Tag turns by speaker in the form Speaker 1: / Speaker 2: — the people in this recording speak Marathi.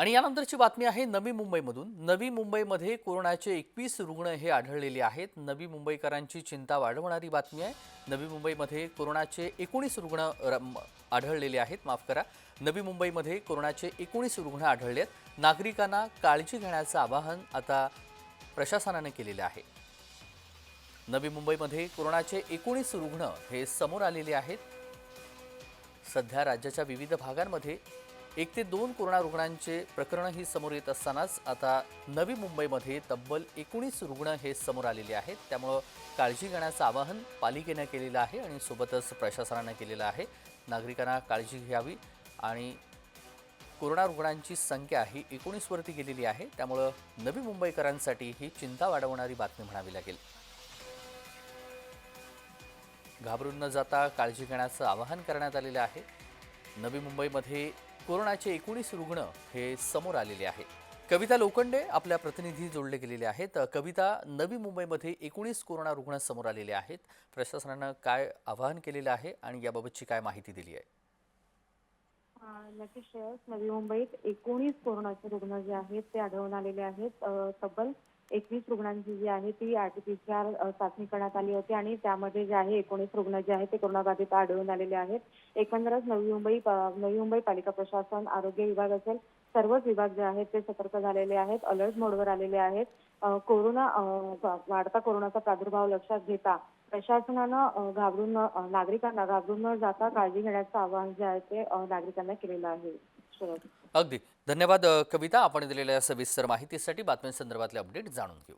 Speaker 1: आणि यानंतरची बातमी आहे नवी मुंबईमधून. नवी मुंबईमध्ये कोरोनाचे एकवीस रुग्ण हे आढळलेले आहेत. नवी मुंबईकरांची चिंता वाढवणारी बातमी आहे. नवी मुंबईमध्ये कोरोनाचे एकोणीस रुग्ण रम- आढळलेले आहेत. माफ करा. नवी मुंबईमध्ये कोरोनाचे एकोणीस रुग्ण आढळले आहेत नागरिकांना काळजी घेण्याचं आवाहन आता प्रशासनाने केलेलं आहे. नवी मुंबईमध्ये कोरोनाचे एकोणीस रुग्ण हे समोर आलेले आहेत. सध्या राज्याच्या विविध भागांमध्ये एक ते दोन कोरोना रुग्णांचे प्रकरणंही समोर येत असतानाच आता नवी मुंबईमध्ये तब्बल एकोणीस रुग्ण हे समोर आलेले आहेत. त्यामुळं काळजी घेण्याचं आवाहन पालिकेनं केलेलं आहे आणि सोबतच प्रशासनानं केलेलं आहे. नागरिकांना काळजी घ्यावी आणि कोरोना रुग्णांची संख्या ही एकोणीसवरती गेलेली आहे. त्यामुळं नवी मुंबईकरांसाठी ही चिंता वाढवणारी बातमी म्हणावी लागेल. घाबरून न जाता काळजी घेण्याचं आवाहन करण्यात आलेलं आहे. नवी मुंबईमध्ये कोरोनाचे एकोणीस रुग्ण हे समोर आलेले आहेत. कविता लोखंडे आपल्या प्रतिनिधी जोडले गेलेले आहेत. कविता नवी मुंबईमध्ये एकोणीस कोरोना रुग्ण समोर आलेले आहेत. प्रशासनानं काय आवाहन केलेलं आहे आणि याबाबतची काय माहिती दिली आहे?
Speaker 2: नक्कीच नवी मुंबईत एकोणीस कोरोनाचे रुग्ण जे आहेत ते आढळून आलेले आहेत. तब्बल एकवीस रुग्णांची जी आहे ती आरटीपीसीआर चाचणी करण्यात आली होती आणि त्यामध्ये जे आहे एकोणीस रुग्ण जे आहेत ते कोरोनाबाधित आढळून आलेले आहेत. एकंदरच नवी मुंबई नवी मुंबई पालिका प्रशासन आरोग्य विभाग असेल सर्वच विभाग जे आहेत ते सतर्क झालेले आहेत अलर्ट मोडवर आलेले आहेत. कोरोना वाढता कोरोनाचा प्रादुर्भाव लक्षात घेता प्रशासनानं घाबरून नागरिकांना घाबरून न जाता काळजी घेण्याचं आवाहन जे आहे ते नागरिकांना केलेलं आहे.
Speaker 1: अगदी. धन्यवाद कविता. आपण दिलेल्या सविस्तर माहितीसाठी बातम्यांसंदर्भातले अपडेट जाणून घेऊ.